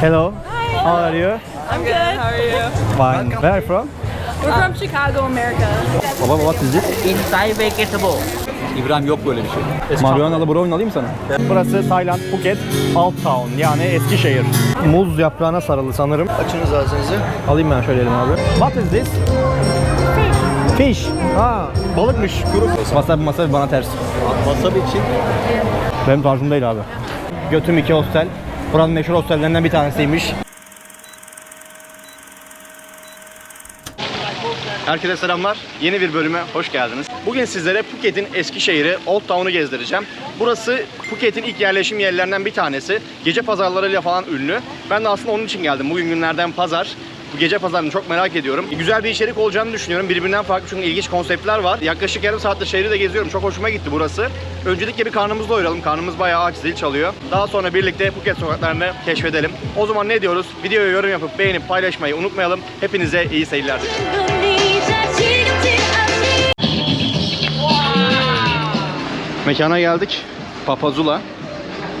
Hello. How are you? I'm good. How are you? Fine. Where are you from? We're from Chicago, America. Baba what is this? Inside vegetable. İbrahim yok böyle bir şey. Marihuanalı brownie alayım sana. Burası Tayland, Phuket, Alt Town yani Eskişehir. Muz yaprağına sarılı sanırım. Açınız ağzınızı. Alayım ben şöyle elime abi. What is this? Fish. Ha, balıkmış. Kuru. Wasabi wasabi bana ters. Wasabi için Benim tarzım değil abi. Götüm iki hostel. Buranın meşhur hostellerinden bir tanesiymiş. Herkese selamlar. Yeni bir bölüme hoş geldiniz. Bugün sizlere Phuket'in Eskişehir'i, Old Town'u gezdireceğim. Burası Phuket'in ilk yerleşim yerlerinden bir tanesi. Gece pazarlarıyla falan ünlü. Ben de aslında onun için geldim. Bugün günlerden pazar. Gece pazarını çok merak ediyorum. Güzel bir içerik olacağını düşünüyorum. Birbirinden farklı çünkü ilginç konseptler var. Yaklaşık yarım saattir şehri de geziyorum. Çok hoşuma gitti burası. Öncelikle bir karnımızı doyuralım. Karnımız bayağı aç, zil çalıyor. Daha sonra birlikte Phuket sokaklarını keşfedelim. O zaman ne diyoruz? Videoya yorum yapıp beğenip paylaşmayı unutmayalım. Hepinize iyi seyirler. Mekana geldik. Papazula.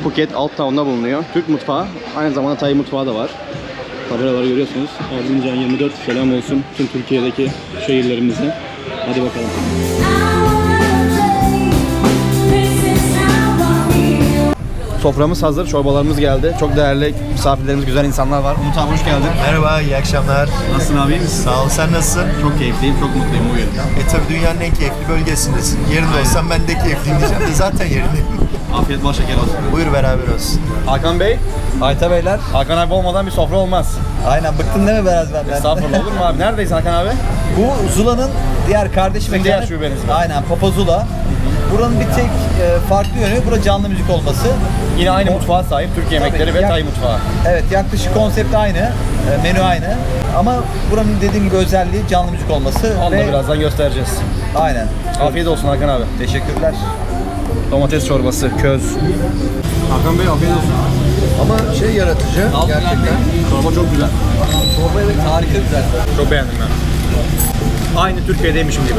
Phuket Alt Town'da bulunuyor. Türk mutfağı. Aynı zamanda Tay mutfağı da var. Tabelaları görüyorsunuz. Erzincan 24 selam olsun tüm Türkiye'deki şehirlerimize. Hadi bakalım. Soframız hazır, çorbalarımız geldi. Çok değerli misafirlerimiz, güzel insanlar var. Umut abi hoş geldin. Merhaba, iyi akşamlar. Nasılsın abi? Sağ ol, sen nasılsın? Çok keyifliyim, çok mutluyum bugün. E tabi dünyanın en keyifli bölgesindesin. Yerinde olsam ben de keyifliyim diyeceğim de zaten yerindeyim. Afiyet bol şeker olsun. Buyur beraber olsun. Hakan Bey, Ayta Beyler. Hakan abi olmadan bir sofra olmaz. Aynen bıktın değil mi biraz benden? Estağfurullah olur mu abi? Neredeyiz Hakan abi? Bu Zula'nın diğer kardeş mekanı. diğer şubeniz? Aynen Papa Zula. Buranın bir tek e, farklı yönü burada canlı müzik olması. Yine aynı mutfağa sahip Türk yemekleri ve yak- Tay mutfağı. Evet yaklaşık konsept aynı, e, menü aynı. Ama buranın dediğim gibi özelliği canlı müzik olması. Onu da ve birazdan göstereceğiz. Aynen. Afiyet olsun Hakan abi. Teşekkürler. Domates çorbası, köz. Hakan Bey afiyet olsun. Ama şey yaratıcı gerçekten. Çorba çok güzel. Çorba evet harika güzel. Çok beğendim ben. Aynı Türkiye'deymişim gibi.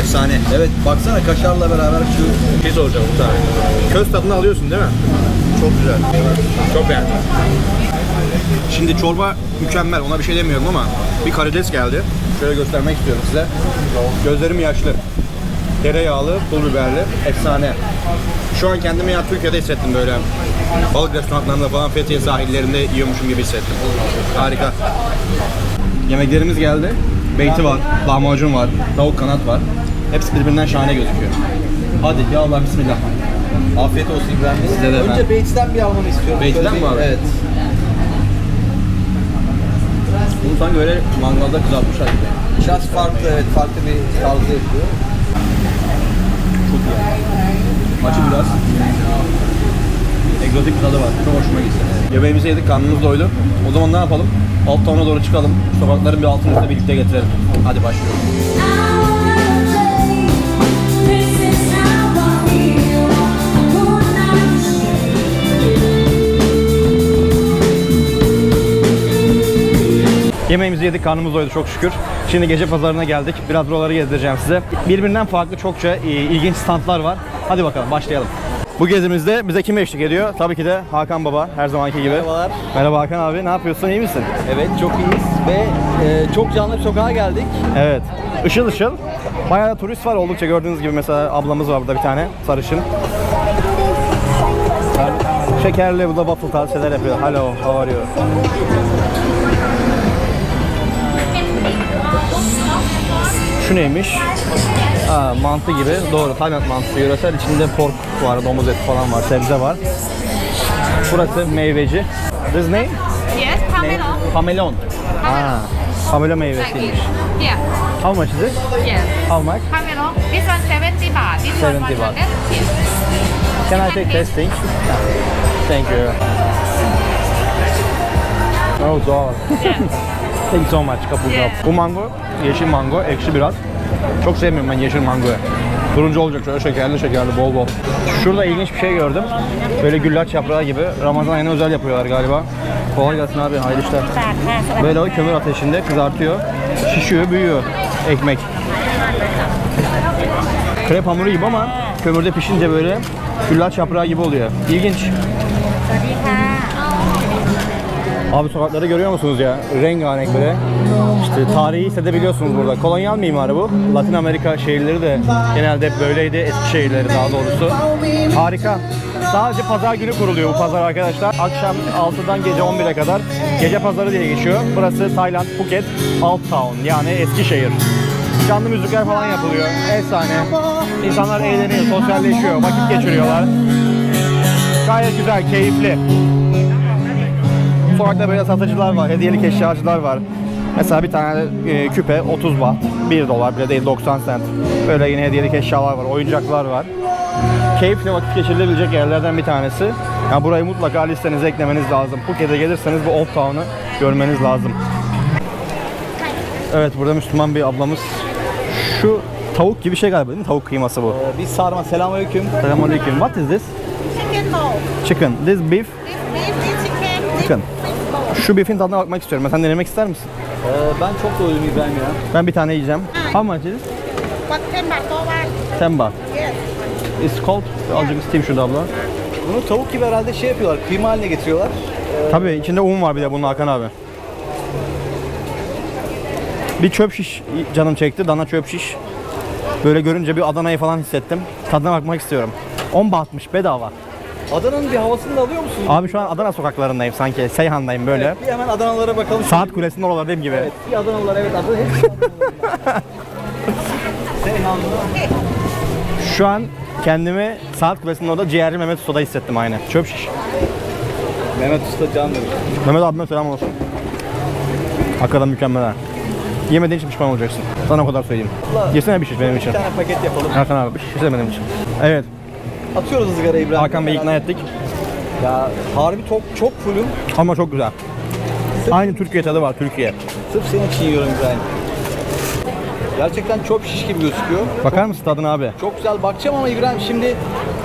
Efsane. Evet baksana kaşarla beraber şu şey soracağım Umut abi. Köz tadını alıyorsun değil mi? Çok güzel. Çok beğendim. Şimdi çorba mükemmel ona bir şey demiyorum ama bir karides geldi. Şöyle göstermek istiyorum size. Gözlerim yaşlı. Tereyağlı, pul biberli, efsane. Şu an kendimi ya Türkiye'de hissettim böyle. Balık restoranlarında falan Fethiye sahillerinde yiyormuşum gibi hissettim. Harika. Yemeklerimiz geldi. Beyti var, lahmacun var, tavuk kanat var. Hepsi birbirinden şahane gözüküyor. Hadi ya Allah bismillah. afiyet olsun İbrahim. Size de Önce efendim. Bates'ten bir almanı istiyorum. Şöyle mi abi? Evet. Bunu sanki öyle mangalda kızartmışlar gibi. Biraz farklı evet farklı bir tarzda yapıyor. Çok iyi. Acı biraz. Egzotik bir tadı var. Çok hoşuma gitti. Yemeğimizi yedik, karnımız doydu. O zaman ne yapalım? Alt tavana doğru çıkalım. Sokakların bir altını birlikte getirelim. Hadi başlıyoruz. Yemeğimizi yedik, karnımız doydu çok şükür. Şimdi gece pazarına geldik. Biraz buraları gezdireceğim size. Birbirinden farklı çokça e, ilginç standlar var. Hadi bakalım başlayalım. Bu gezimizde bize kim eşlik ediyor? Tabii ki de Hakan Baba her zamanki gibi. Merhabalar. Merhaba Hakan abi, ne yapıyorsun? İyi misin? Evet çok iyiyiz ve e, çok canlı bir sokağa geldik. Evet. Işıl ışıl. Bayağı da turist var oldukça gördüğünüz gibi mesela ablamız var burada bir tane sarışın. Şekerli bu da waffle tarzı şeyler yapıyor. Hello, how are you? Şu neymiş? Aa, mantı gibi. Doğru. Tayland mantısı yöresel. İçinde pork var, domuz eti falan var, sebze var. Burası meyveci. This name? Yes, pomelo. Pamelon. Aa, pamelo meyvesiymiş. Yeah, How much is it? yes. How much? Pomelo. This one 70 baht. This 70 one 100. baht. Yes. Can I take testing? Thank you. Oh, zor. Thank you so much. Kapı Yeah. Bu mango, yeşil mango, ekşi biraz. Çok sevmiyorum ben yeşil mangoyu. Turuncu olacak şöyle şekerli şekerli bol bol. Şurada ilginç bir şey gördüm. Böyle güllaç yaprağı gibi. Ramazan ayına özel yapıyorlar galiba. Kolay gelsin abi, hayırlı işler. Böyle o kömür ateşinde kızartıyor. Şişiyor, büyüyor ekmek. Krep hamuru gibi ama kömürde pişince böyle güllaç yaprağı gibi oluyor. İlginç. Abi sokakları görüyor musunuz ya? Rengarenk böyle. İşte tarihi hissedebiliyorsunuz burada. Kolonyal mimarı bu. Latin Amerika şehirleri de genelde hep böyleydi. Eski şehirleri daha doğrusu. Harika. Sadece pazar günü kuruluyor bu pazar arkadaşlar. Akşam 6'dan gece 11'e kadar gece pazarı diye geçiyor. Burası Tayland, Phuket, Old Town yani eski şehir. Canlı müzikler falan yapılıyor. Efsane. İnsanlar eğleniyor, sosyalleşiyor, vakit geçiriyorlar. Gayet güzel, keyifli. Sokakta böyle satıcılar var, hediyelik eşyacılar var. Mesela bir tane e, küpe 30 baht, 1 dolar bile değil 90 cent. Böyle yine hediyelik eşyalar var, oyuncaklar var. Keyifle vakit geçirilebilecek yerlerden bir tanesi. Yani burayı mutlaka listenize eklemeniz lazım. Phuket'e gelirseniz bu Old Town'u görmeniz lazım. Evet burada Müslüman bir ablamız. Şu tavuk gibi şey galiba değil mi? Tavuk kıyması bu. Ee, bir sarma. Selamünaleyküm. Selamünaleyküm. What is this? Chicken bowl. Chicken. This beef. This beef, this chicken, this Chicken. Şu beef'in tadına bakmak istiyorum. Sen denemek ister misin? Ee, ben çok doydum İbrahim ya. Ben bir tane yiyeceğim. How much is it? What ten baht for one? 10 baht. Yes. It's cold. Azıcık ısıtayım şurada abla. Bunu tavuk gibi herhalde şey yapıyorlar. Kıyma haline getiriyorlar. Tabii içinde un var bir de bunun Hakan abi. Bir çöp şiş canım çekti. Dana çöp şiş. Böyle görünce bir Adana'yı falan hissettim. Tadına bakmak istiyorum. 10 bahtmış bedava. Adana'nın bir havasını da alıyor musun? Abi şu an Adana sokaklarındayım sanki. Seyhan'dayım böyle. Bir hemen Adanalılara bakalım. Saat kulesinin oralardayım gibi. Evet, bir Adanalılar evet Adana hepsi Adanalılar. Şu an kendimi Saat Kulesi'nin orada ciğerci Mehmet Usta'da hissettim aynı. Çöp şiş. Mehmet Usta candır. Mehmet abime selam olsun. Hakikaten mükemmel ha. Yemediğin için pişman olacaksın. Sana o kadar söyleyeyim. Yesene bir şiş benim Bir için. tane paket yapalım. Hakan abi bir şiş benim için. Evet. Atıyoruz ızgara İbrahim. Hakan Bey'i ikna ettik. Ya harbi çok çok fullüm. Ama çok güzel. Aynı Türkiye tadı var Türkiye. Sırf senin için yiyorum İbrahim. Gerçekten çok şiş gibi gözüküyor. Bakar mısın tadına abi? Çok güzel bakacağım ama İbrahim şimdi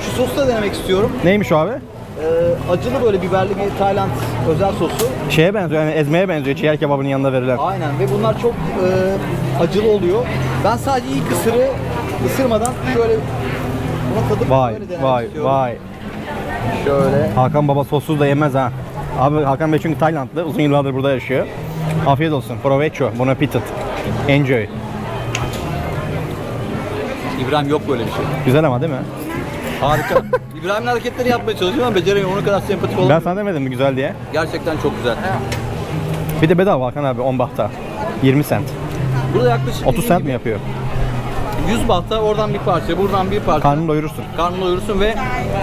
şu sosu da denemek istiyorum. Neymiş o abi? Ee, acılı böyle biberli bir Tayland özel sosu. Şeye benziyor yani ezmeye benziyor ciğer kebabının yanında verilen. Aynen ve bunlar çok e, acılı oluyor. Ben sadece ilk ısırı ısırmadan şöyle buna tadıp Vay böyle denemek vay istiyorum. vay. Şöyle. Hakan baba sossuz da yemez ha. Abi Hakan Bey çünkü Taylandlı. Uzun yıllardır burada yaşıyor. Afiyet olsun. Provecho. Bon appetit. Enjoy. İbrahim yok böyle bir şey. Güzel ama değil mi? Harika. İbrahim'in hareketleri yapmaya çalışıyorum ama beceremiyorum. Onun kadar sempatik Ben olamıyorum. sana demedim mi güzel diye. Gerçekten çok güzel. Bir de bedava Hakan abi 10 bahta. 20 cent. Burada yaklaşık 30 dediğim cent gibi mi yapıyor? 100 bahta oradan bir parça, buradan bir parça. Karnını doyurursun. Karnını doyurursun ve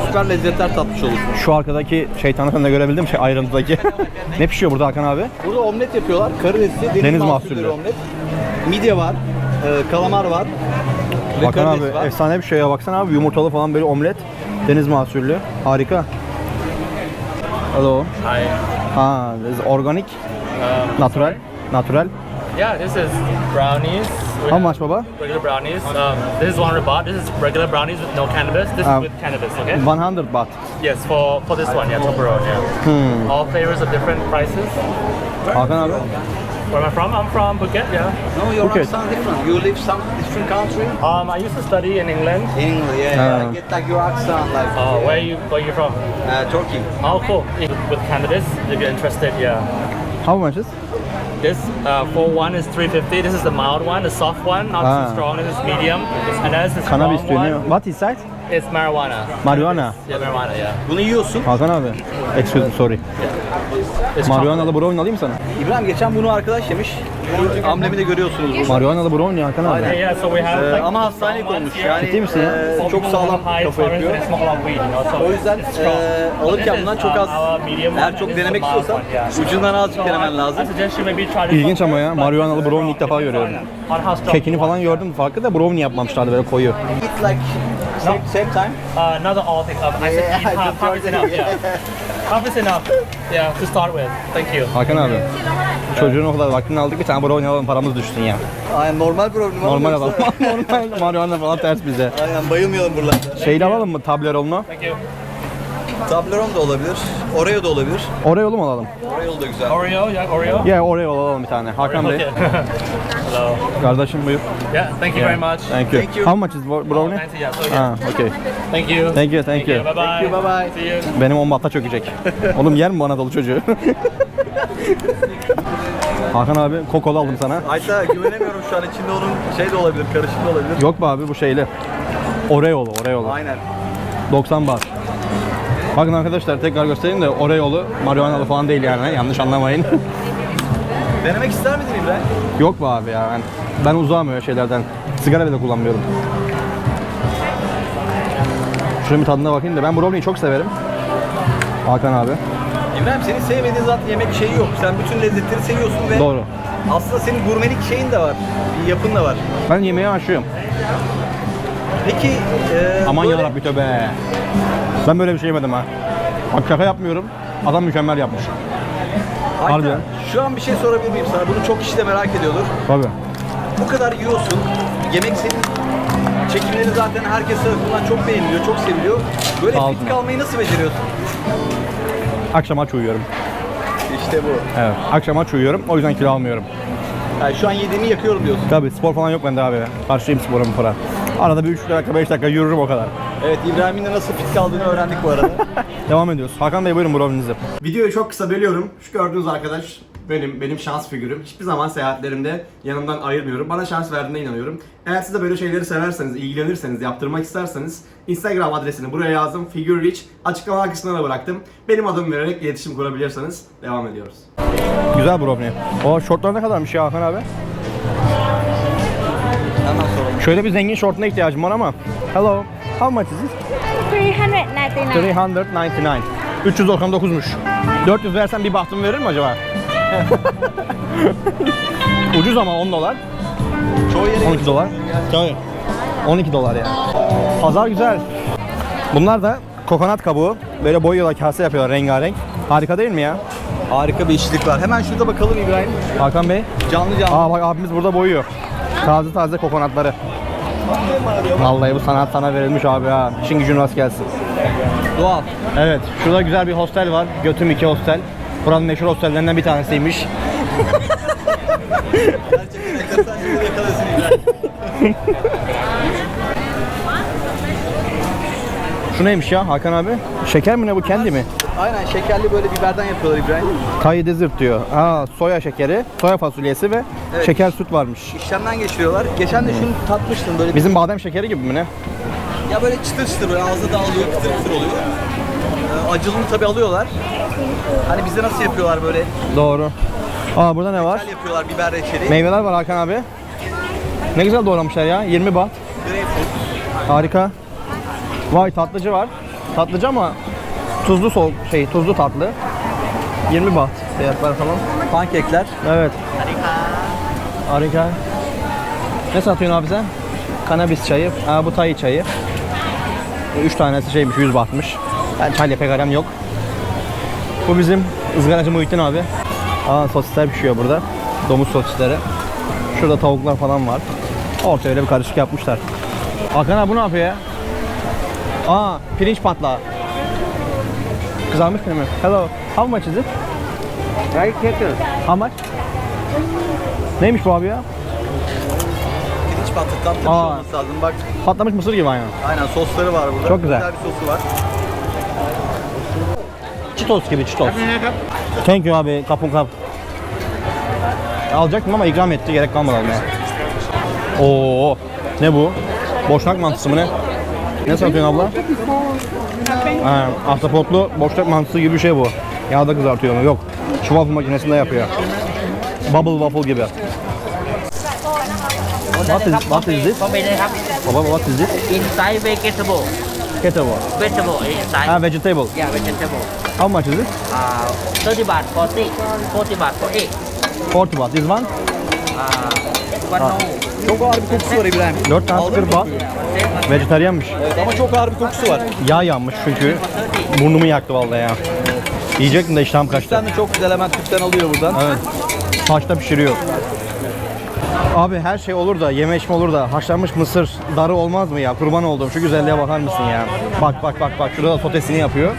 süper lezzetler tatmış olursun. Şu arkadaki şeytanı sen de görebildim şey ayrıntıdaki. ne pişiyor burada Hakan abi? Burada omlet yapıyorlar. Karidesli, deniz, Deniz mahsulleri mahsulleri. omlet. Midye var, e, kalamar var. Hakan abi var. efsane bir şey ya baksana abi yumurtalı falan böyle omlet. Deniz mahsullü. Harika. Hello. Hi. Ha, this is organic, Um, natural, natural. yeah, this is brownies. We How much baba? Regular brownies. Um, this is 100 baht. This is regular brownies with no cannabis. This Um, is with cannabis, okay? 100 baht. Yes, for, for this one, yeah, Toblerone, yeah. Hmm. All flavors of different prices. Hakan abi. Where am I from? I'm from Phuket, yeah. No, your Okay. accent different. You live some different country. Um, I used to study in England. England, yeah, Ah. yeah. I get like your accent, like Uh, where you where you from? uh, Turkey. Oh, cool. With cannabis, if you're interested, yeah. How much is? This uh, for one is 350. This is the mild one, the soft one, not Ah. too strong. This is medium, and that's the strong Cannabis one. ne? What inside? It's marijuana. Marijuana. Yeah, marijuana. Yeah. Bunu yiyorsun. Hakan abi. Excuse me, sorry. It's Marihuanalı brownie alayım sana. İbrahim geçen bunu arkadaş yemiş. Amblemi de görüyorsunuz burada. Marihuanalı brownie Hakan abi. Yeah, yeah, so we have Ee, like ama hastanelik olmuş yani. Ciddi misin ya? e, çok sağlam kafa yapıyor. O yüzden it's e, alırken bundan is, çok uh, az, eğer çok denemek istiyorsan ucundan azıcık denemen I- lazım. İlginç ama ya. Marihuanalı but brownie ilk defa görüyorum. Kekini falan gördüm farklı da brownie yapmamışlardı böyle koyu. Eat like same, same time. Uh, not all thing. Um, I said Yeah, half. Half is enough. Yeah. Half is enough. Yeah, to start with. Thank you. Hakan abi. Çocuğun o kadar vaktini aldık bir tane brownie alalım paramız düşsün ya. Aynen normal problem Normal alalım. Normal marihuana falan ters bize. Aynen bayılmayalım buralarda. Şeyli alalım mı Toblerone? Thank you. Toblerone da olabilir. Oreo da olabilir. Oreo'lu mu alalım? Oreo da güzel. Oreo, yeah, Oreo. Ya Oreo alalım bir tane. Hakan Bey. Okay. Hello. Kardeşim buyur. Yeah, thank you very much. Thank you. How much is bro- brownie? Nice, yeah, so yeah. Ha, okay. Thank you. Thank you, thank you. Bye bye. bye bye. See you. Benim on bahta çökecek. Oğlum yer mi bu Anadolu çocuğu? Hakan abi kokolu aldım sana. Ayta güvenemiyorum şu an içinde onun şey de olabilir, karışık da olabilir. Yok be abi bu şeyli. Oreo'lu, Oreo'lu. Aynen. 90 bar. Bakın arkadaşlar tekrar göstereyim de Oreo'lu, marihuanalı falan değil yani. Yanlış anlamayın. Denemek ister miydin İbrahim? Yok be abi ya. Ben, ben uzağım öyle şeylerden. Sigara bile kullanmıyorum. Şunun bir tadına bakayım da ben brownie'yi çok severim. Hakan abi. İbrahim senin sevmediğin zaten yemek şeyi yok. Sen bütün lezzetleri seviyorsun ve Doğru. aslında senin gurmelik şeyin de var. Bir yapın da var. Ben yemeğe aşığım. Peki e, Aman böyle- yarabbi tövbe. Ben böyle bir şey yemedim ha. Bak şaka yapmıyorum. Adam mükemmel yapmış. Harbiden. Şu an bir şey sorabilir miyim sana? Bunu çok kişi de merak ediyordur. Tabii. Bu kadar yiyorsun. Yemek senin çekimleri zaten herkes tarafından çok beğeniliyor, çok seviliyor. Böyle Sağ fit kalmayı nasıl beceriyorsun? Akşam aç uyuyorum. İşte bu. Evet. Akşam aç uyuyorum. O yüzden kilo almıyorum. Yani şu an yediğimi yakıyorum diyorsun. Tabii spor falan yok bende abi. Karşıyım spora bu para. Arada bir 3 dakika 5 dakika yürürüm o kadar. Evet İbrahim'in de nasıl fit kaldığını öğrendik bu arada. Devam ediyoruz. Hakan Bey buyurun brownie'nizi. Videoyu çok kısa bölüyorum. Şu gördüğünüz arkadaş benim benim şans figürüm. Hiçbir zaman seyahatlerimde yanımdan ayırmıyorum. Bana şans verdiğine inanıyorum. Eğer siz de böyle şeyleri severseniz, ilgilenirseniz, yaptırmak isterseniz Instagram adresini buraya yazdım. Figure Rich. Açıklama kısmına da bıraktım. Benim adımı vererek iletişim kurabilirsiniz. Devam ediyoruz. Güzel brownie. O şortlar ne kadarmış ya Hakan abi? Hemen soralım. Şöyle bir zengin şortuna ihtiyacım var ama. Hello. How much is it? 399 399. 399'muş. 400 versen bir bahtım verir mi acaba? Ucuz ama 10 dolar. Çoğu yere 12 dolar. Tabii. 12 dolar yani. Pazar güzel. Bunlar da kokonat kabuğu. Böyle boyuyorlar, kase yapıyorlar rengarenk. Harika değil mi ya? harika bir işçilik var. Hemen şurada bakalım İbrahim. Hakan Bey. Canlı canlı. Aa bak abimiz burada boyuyor. Taze taze kokonatları. Vallahi bu sanat sana verilmiş abi ha. İşin gücün rast gelsin. Doğal. Evet, şurada güzel bir hostel var. Götüm 2 hostel. Buranın meşhur hostellerinden bir tanesiymiş. Şu neymiş ya Hakan abi? Şeker mi ne bu kendi mi? Aynen şekerli böyle biberden yapıyorlar İbrahim. Thai dessert diyor. Ha soya şekeri, soya fasulyesi ve Evet. şeker süt varmış. İşlemden geçiriyorlar. Geçen de şunu tatmıştım böyle. Bizim badem şekeri gibi mi ne? Ya böyle çıtır çıtır böyle ağızda dağılıyor, kıtır kıtır oluyor. Ee, acılığını tabii alıyorlar. Hani bize nasıl yapıyorlar böyle? Doğru. Aa burada ne var? Güzel yapıyorlar biber reçeli. Meyveler var Hakan abi. Ne güzel doğramışlar ya. 20 baht. Greyfurt. Harika. Vay tatlıcı var. Tatlıcı ama tuzlu sol şey tuzlu tatlı. 20 baht fiyatlar falan. Pankekler. Evet. Harika. Ne satıyorsun abi sen? Kanabis çayı. Aa, bu Thai çayı. 3 tanesi şeymiş 100 bahtmış. Ben çayla pek aram yok. Bu bizim ızgaracı Muhittin abi. Aa sosisler pişiyor burada. Domuz sosisleri. Şurada tavuklar falan var. Ortaya öyle bir karışık yapmışlar. Hakan abi bu ne yapıyor ya? Aa pirinç patlağı. Kızarmış mi? Hello. How much is it? Right How much? Neymiş bu abi ya? Pirinç patlıktan bir şey Aa. olması lazım. Bak Patlamış mısır gibi aynen. aynen sosları var burada. Çok güzel. Güzel bir sosu var. Cheetos gibi Cheetos. Thank you abi. Kapun kap. Alacaktım ama ikram etti. Gerek kalmadı almaya. Oo. Ne bu? Boşnak mantısı mı ne? Ne satıyorsun abla? Ee, ahtapotlu boşnak mantısı gibi bir şey bu. Yağda kızartıyor onu. Yok. Şu waffle makinesinde yapıyor. Bubble waffle gibi. What is, what is this? What is this? Inside vegetable. Vegetable. Vegetable eh, is like. Ah, vegetable. Yeah, vegetable. How much is it? Uh, 30 baht for six, 40 baht for eight. 40 baht. This one? Uh, one ah. no. Çok ağır bir kokusu var İbrahim. 4 tane Aldın mı? baht. Vejetaryenmiş. Ama çok ağır bir kokusu var. Yağ yanmış çünkü. Burnumu yaktı vallahi ya. Yiyecektim de iştahım kaçtı. Sen de çok güzel hemen tüpten alıyor buradan. Evet. Taşta pişiriyor. Abi her şey olur da, yeme içme olur da haşlanmış mısır darı olmaz mı ya? Kurban olduğum şu güzelliğe bakar mısın ya? Bak bak bak bak şurada da sotesini yapıyor.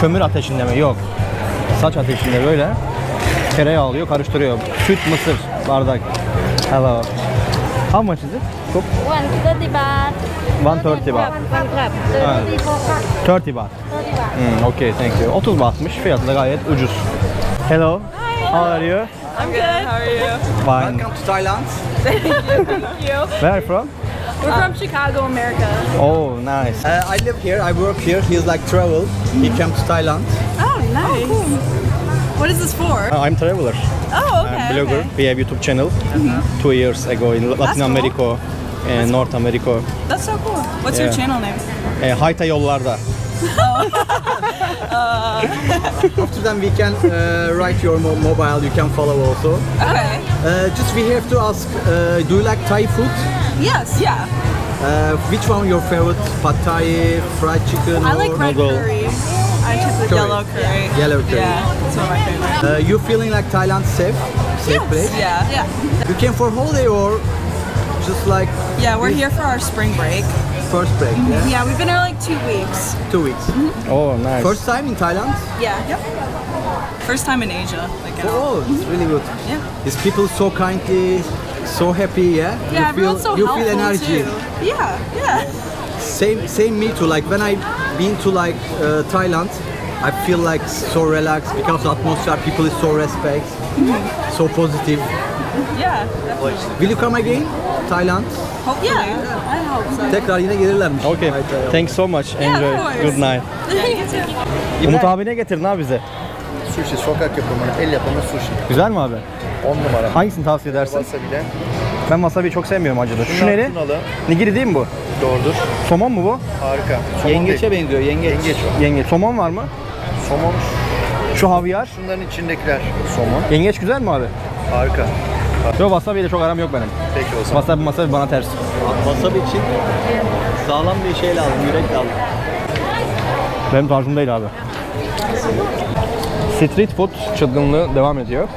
Kömür ateşinde mi? Yok. Saç ateşinde böyle. Tereyağı alıyor, karıştırıyor. Süt, mısır, bardak. Hello. How much is it? Cook? 130 baht. 130 baht. One cup. Ah. 30 for cup. 30 baht. 30 baht. Hmm, okay, thank you. 30 bahtmış. Fiyatı da gayet ucuz. Hello. How are you? I'm good. How are you? Fine. Welcome to Thailand. Thank you. Where are you from? We're from Chicago, America. Oh, nice. Uh, I live here, I work here. He's like travel. He came to Thailand. Oh, nice. What is this for? Uh, I'm traveler. Oh, okay. I'm blogger. okay. We have YouTube channel. Two years ago in Latin cool. America and North America. That's so cool. What's Yeah. your channel name? E, hayta yollarda. After that we can uh, write your mo- mobile, you can follow also. Okay. Uh, just we have to ask, uh, do you like Thai food? Yes, yeah. Uh, which one your favorite? Pad Thai, fried chicken, I or like red noodle. curry. I choose the Curry. yellow curry. Yellow curry. Yeah, that's one of my favorites. Uh, you feeling like Thailand safe? Safe place? Yeah, yeah. You came for holiday or just like Yeah, we're here for our spring break. First break? Yeah? Yeah, we've been here like two weeks. Two weeks. Mm-hmm. Oh, nice. First time in Thailand? Yeah. Yep. First time in Asia. Like, at oh, all. Oh, it's really good. Mm-hmm. Yeah. These people so kindly, so happy, yeah? Yeah, you feel, so you helpful feel energy. too. Yeah, yeah. Same, same me too. Like when I been to like uh, Thailand, I feel like so relaxed because the atmosphere, people is so respect, mm-hmm. so positive. Yeah. Will you come again? Thailand? Hopefully. Yeah. I hope so. Tekrar yine gelirlermiş. Okay. Thanks so much. Yeah, of Enjoy. course. Good night. Umut abi ne getirdin abi bize? Sushi, sokak yapımı, el yapımı sushi. Güzel mi abi? 10 numara. Hangisini tavsiye edersin? Wasabi'den. Ben wasabi'yi çok sevmiyorum acılı. Şu neli? tunalı. Nigiri değil mi bu? Doğrudur. Somon mu bu? Harika. Somon Yengeçe değil. benziyor, yengeç. Yengeç o. Yenge. Somon var mı? Somon. Şu havyar. Şunların içindekiler somon. Yengeç güzel mi abi? Harika. Yok wasabi ile çok aram yok benim. Peki o zaman. Wasabi wasabi bana ters. Wasabi için sağlam bir şey lazım, yürek lazım. Benim tarzım değil abi. Street food çılgınlığı devam ediyor.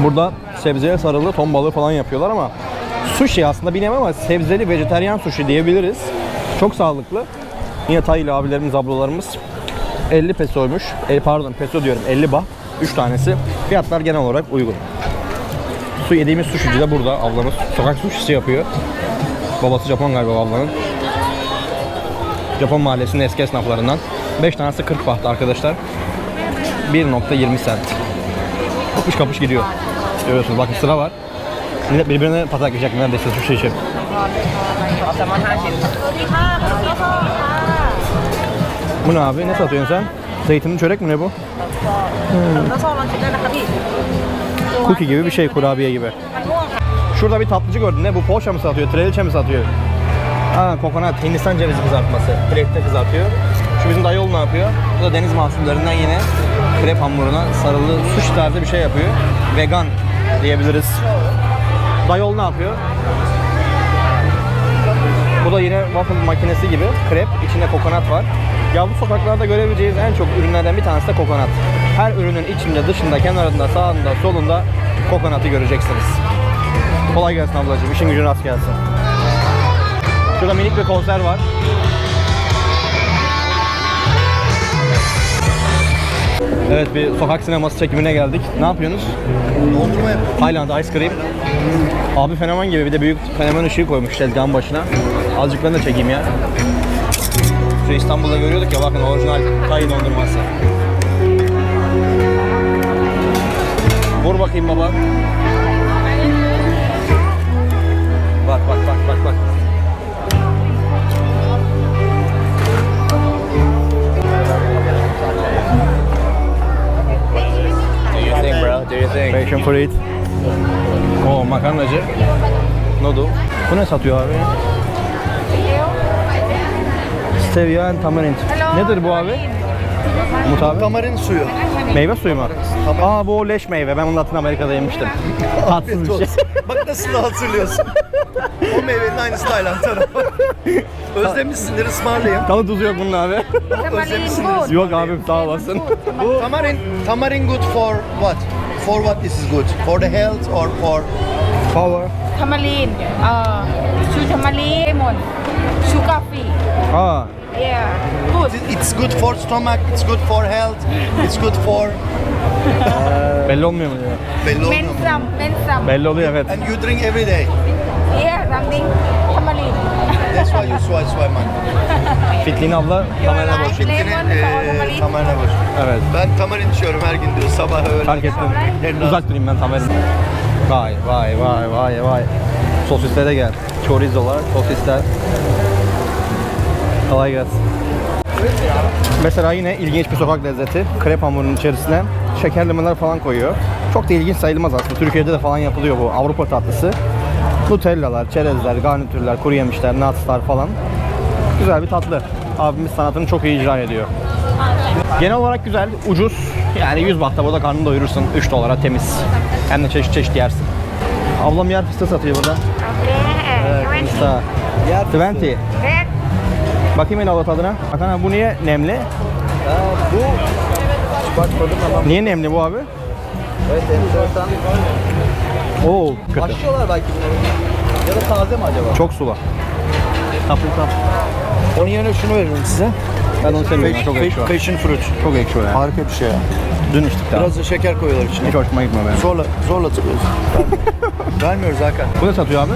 Burada sebzeye sarılı ton balığı falan yapıyorlar ama sushi aslında bilmem ama sebzeli vejeteryan sushi diyebiliriz. Çok sağlıklı. Yine Taylı abilerimiz, ablalarımız 50 pesoymuş. E, pardon peso diyorum 50 baht. 3 tanesi. Fiyatlar genel olarak uygun. Su yediğimiz sushici de burada ablamız. Sokak sushisi yapıyor. Babası Japon galiba ablanın. Japon mahallesinin eski esnaflarından. 5 tanesi 40 baht arkadaşlar. 1.20 sent. Kapış kapış gidiyor. Görüyorsunuz bakın sıra var. Millet birbirine patak yiyecek neredeyse sushi için. Bu ne abi? Ne satıyorsun sen? Zeytinli çörek mi ne bu? Cookie gibi bir şey, kurabiye gibi. Şurada bir tatlıcı gördün ne? Bu poğaça mı satıyor, treliçe mi satıyor? Aa, kokonat, Hindistan cevizi kızartması. Krepte kızartıyor. Şu bizim dayıoğlu ne yapıyor? Bu da deniz mahsullerinden yine krep hamuruna sarılı sushi tarzı bir şey yapıyor. Vegan diyebiliriz. Dayıoğlu ne yapıyor? Bu da yine waffle makinesi gibi krep, içinde kokonat var. Ya bu sokaklarda görebileceğiniz en çok ürünlerden bir tanesi de kokonat. Her ürünün içinde, dışında, kenarında, sağında, solunda kokonatı göreceksiniz. Kolay gelsin ablacığım, işin gücün rast gelsin. Şurada minik bir konser var. Evet bir sokak sineması çekimine geldik. Ne yapıyorsunuz? Dondurma yapıyor. Highland Ice Cream. Abi fenomen gibi bir de büyük fenomen ışığı koymuş tezgahın başına. Azıcık ben de çekeyim ya. Şu İstanbul'da görüyorduk ya bakın orijinal Tay dondurması. Vur bakayım baba. Bak bak bak bak bak. Do you think bro? Do you think? Passion fruit. Oo makarnacı. Noodle. Bu ne satıyor abi? Stevia and tamarind. Nedir bu abi? Umut abi. Tamarin suyu. Meyve suyu mu? Aa bu o leş meyve. Ben onu Latin Amerika'da yemiştim. Tatsız bir şey. Bak nasıl da hatırlıyorsun. o meyvenin aynısı Tayland tarafı. Özlemişsindir ısmarlayayım. Tadı tuzu yok bunun abi. Özlemişsindir. yok abi sağ olasın. Bu tamarin, tamarin good for what? For what this is good? For the health or for Power. Tamarin, uh, chu tamarin, lemon. sugar free. Aa, Yeah, good. It's good for stomach, it's good for health, it's good for... belli olmuyor mu diyor. Belli olmuyor mu? Mensam, mensam. Belli oluyor evet. And you drink every day. Yeah, something tamarind. That's why you sway sway man. Fitliğin abla kameraya like boş. lemon tamarind? tamarina boş. Evet. Ben tamarin içiyorum her gün diyor sabah öğle. Fark ettim. Evlat. Uzak durayım ben tamamen. Vay vay vay vay vay. Sosislere gel. Chorizolar, sosisler. Kolay gelsin. Mesela yine ilginç bir sokak lezzeti. Krep hamurunun içerisine şekerlemeler falan koyuyor. Çok da ilginç sayılmaz aslında. Türkiye'de de falan yapılıyor bu Avrupa tatlısı. Nutellalar, çerezler, garnitürler, kuru yemişler, nutslar falan. Güzel bir tatlı. Abimiz sanatını çok iyi icra ediyor. Genel olarak güzel, ucuz. Yani 100 bahta burada karnını doyurursun. 3 dolara temiz. Hem de çeşit çeşit yersin. Ablam yer fıstığı satıyor burada. Okay, Fıstığı. Yer 20. Bakayım hele abla tadına. Bakın ha, bu niye nemli? Ha, bu hiç bakmadım ama Niye nemli bu abi? evet enteresan. Oo kötü. Başlıyorlar belki bunu. Ya da taze mi acaba? Çok sulu. Tatlı tatlı. Onun yerine şunu veririm size. Ben onu sevmiyorum. Çok ekşi var. Passion fruit. Çok ekşi o ya. Harika bir şey ya. Dün içtik daha. Biraz da şeker koyuyorlar içine. Hiç hoşuma gitmiyor benim. Zorla, zorla tıklıyoruz. Vermiyoruz Hakan. Bu ne satıyor abi?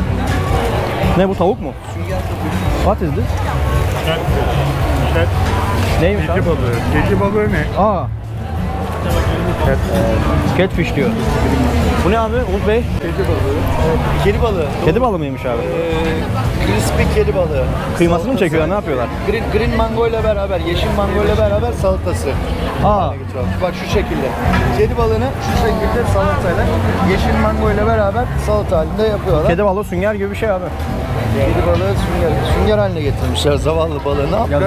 Ne bu tavuk mu? What is this? Neymiş abi? balığı. Keçi balığı ne? Aa. Catfish diyor. Bu ne abi Umut Bey? Kedi balığı. Kedi balığı mıymış abi? Ee, crispy kedi balığı. Kıymasını mı çekiyorlar ne yapıyorlar? Green, green mango ile beraber, yeşil mango ile beraber salatası. Aa. Bak şu şekilde. Kedi balığını şu şekilde salatayla, yeşil mango ile beraber salata halinde yapıyorlar. Kedi balığı sünger gibi bir şey abi. Kedi balığı sünger, sünger haline getirmişler zavallı balığı. Ne yapıyor?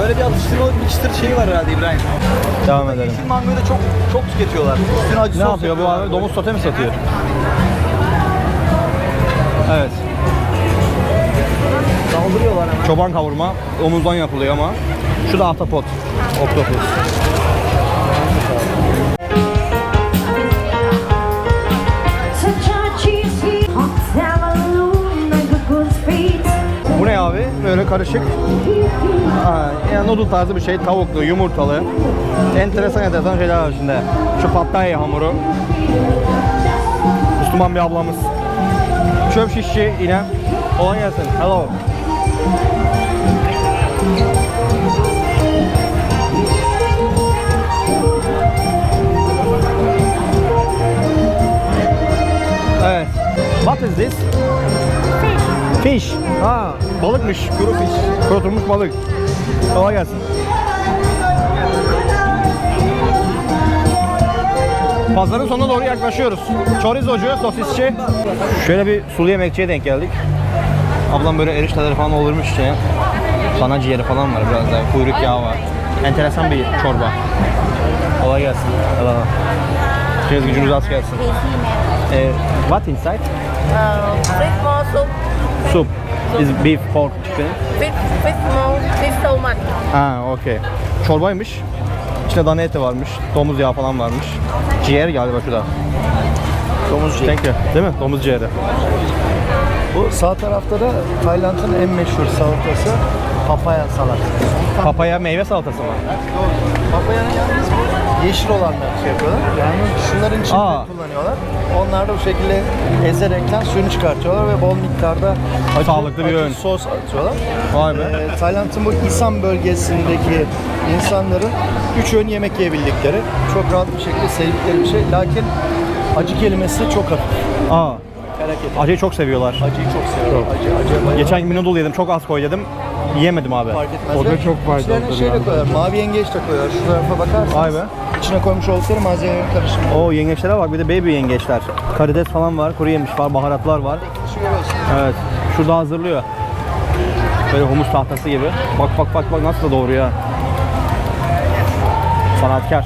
Böyle bir atıştırmalık bir çıtır şeyi var herhalde İbrahim. Devam edelim. Yeşil mangoyu da çok çok tüketiyorlar. Üstüne acı Ne sos yapıyor bu yapıyorlar. abi? Domuz sote mi satıyor? Evet. Saldırıyorlar hemen. Çoban kavurma omuzdan yapılıyor ama şu da ahtapot. Oktopus. Böyle karışık. Aa, yani noodle tarzı bir şey. Tavuklu, yumurtalı. Enteresan enteresan şeyler var içinde. Şu pattaya hamuru. Müslüman bir ablamız. Çöp şişçi yine. Kolay gelsin. Hello. Evet. What is this? Fish. Ha, balıkmış. Kuru fish. Kurutulmuş balık. Kolay gelsin. Pazarın sonuna doğru yaklaşıyoruz. Chorizocu, sosisçi. Şöyle bir sulu yemekçiye denk geldik. Ablam böyle erişteleri falan olurmuş içine. Sana ciğeri falan var biraz daha. Kuyruk yağı var. Enteresan bir çorba. Kolay gelsin. Hello. Biraz gücünüz az gelsin. Eh, what inside? Uh, soup. Soup. Is beef, pork, chicken? Fish, fish more, so much. Ha, okey. Çorbaymış. İçinde dana eti varmış. Domuz yağı falan varmış. Ciğer galiba şurada. Domuz ciğeri. Thank you. Değil mi? Domuz ciğeri. Bu sağ tarafta da Tayland'ın en meşhur salatası papaya salat. Papaya meyve salatası mı? Papayanın yalnız bu yeşil olanlar şey yapıyorlar. Yani şunların içinde Aa. kullanıyorlar. Onlar da bu şekilde ezerekten suyunu çıkartıyorlar ve bol miktarda acı, Sağlıklı bir acı öğün. sos atıyorlar. Vay be. Ee, Tayland'ın bu İsan bölgesindeki insanların üç öğün yemek yiyebildikleri, çok rahat bir şekilde sevdikleri bir şey. Lakin acı kelimesi çok hafif. Aa, acıyı çok seviyorlar. Acıyı çok seviyorum. Acı, acı. Geçen gün noodle yedim. Çok az koy dedim. Yiyemedim abi. fark etmez. O da çok İçlerine şey de koyuyorlar. Mavi yengeç de koyuyorlar. Şu tarafa bakarsanız. Vay be. İçine koymuş oldukları malzemelerin karışımı. O yengeçlere bak bir de baby yengeçler. Karides falan var, kuru yemiş var, baharatlar var. Şu görüyorsun. Evet. Şurada hazırlıyor. Böyle humus tahtası gibi. Bak bak bak bak nasıl da doğruyor. ha. Sanatkar.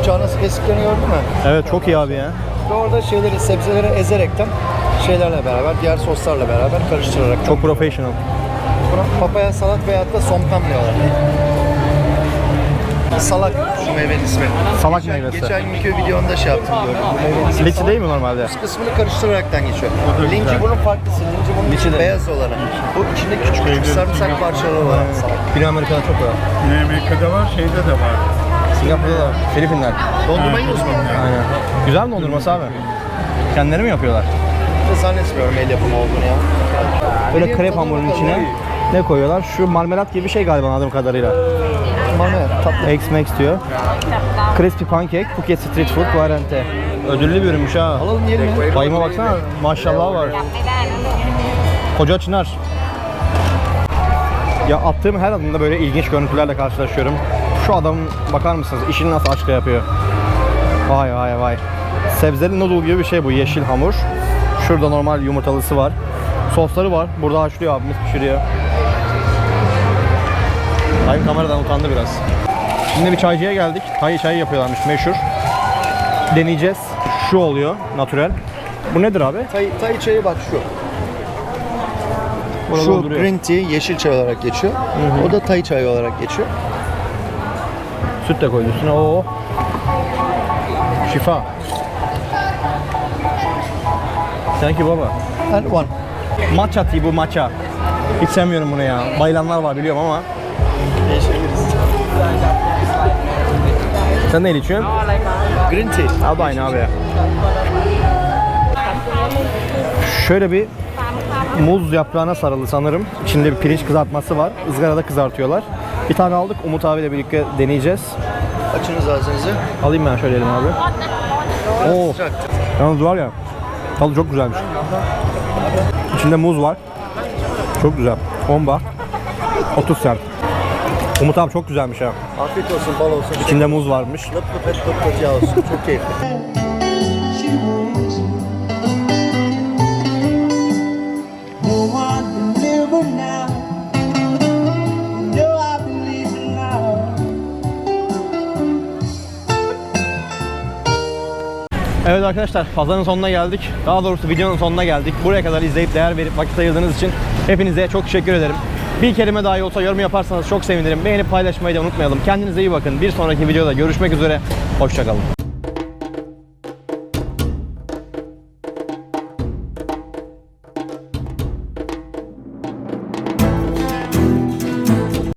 Uçağı nasıl kestiklerini gördün mü? Evet çok iyi abi ya. Ve orada şeyleri, sebzeleri ezerekten şeylerle beraber, diğer soslarla beraber karıştırarak. Çok professional. Papaya salat veyahut da somtam diyorlar. Salak bu meyvenin ismi. Salak geçen, meyvesi. Geçen günkü videonda şey yaptım gördüm. Bu meyvenin ismi. Liçi değil mi normalde? kısmını karıştıraraktan geçiyor. Linci bunun farklısı. Linci bunun Liçi de. beyaz olanı. Bu içinde küçük küçük sarımsak parçaları olan. Güney Amerika'da çok var. Güney Amerika'da var, şeyde de var. Singapur'da da var. Filipinler. Dondurma yiyorsun mu? Aynen. Güzel mi dondurması abi? Kendileri mi yapıyorlar? Zannetmiyorum el yapımı olduğunu ya. Böyle krep bakalım. içine ne koyuyorlar? Şu marmelat gibi bir şey galiba anladığım kadarıyla. Marmelat tatlı. X-Max diyor. Crispy Pancake, Phuket Street Food Guarante. Ödüllü bir ürünmüş ha. Alalım yiyelim? Bayıma baksana maşallah var. Koca çınar. Ya attığım her adımda böyle ilginç görüntülerle karşılaşıyorum. Şu adamın bakar mısınız işini nasıl aşkla yapıyor. Vay vay vay. Sebzeli noodle gibi bir şey bu yeşil hamur. Şurada normal yumurtalısı var. Sosları var. Burada haşlıyor abimiz pişiriyor. Dayım kameradan utandı biraz. Şimdi bir çaycıya geldik. Tay çayı yapıyorlarmış meşhur. Deneyeceğiz. Şu oluyor natürel. Bu nedir abi? Tay, tay çayı bak şu. Burada şu dolduruyor. green tea yeşil çay olarak geçiyor. O da tay çayı olarak geçiyor. Süt de üstüne. Oo. Şifa. Thank you baba. And one. Matcha tea bu matcha. Hiç sevmiyorum bunu ya. Bayılanlar var biliyorum ama. Sen neyle içiyorsun? Green tea. Abi aynı abi. Şöyle bir muz yaprağına sarılı sanırım. İçinde bir pirinç kızartması var. Izgarada kızartıyorlar. Bir tane aldık. Umut abiyle birlikte deneyeceğiz. Açınız ağzınızı. Alayım ben şöyle elime abi. Oo. Yalnız var ya. Tadı çok güzelmiş. İçinde muz var. Çok güzel. 10 baht. 30 sent. Umut abi çok güzelmiş ha. Afiyet olsun, bal olsun. İçinde muz varmış. Lıp lıp et lıp lıp yağ olsun. Çok keyifli. Arkadaşlar pazarın sonuna geldik. Daha doğrusu videonun sonuna geldik. Buraya kadar izleyip değer verip vakit ayırdığınız için hepinize çok teşekkür ederim. Bir kelime dahi olsa yorum yaparsanız çok sevinirim. Beğenip paylaşmayı da unutmayalım. Kendinize iyi bakın. Bir sonraki videoda görüşmek üzere. Hoşçakalın.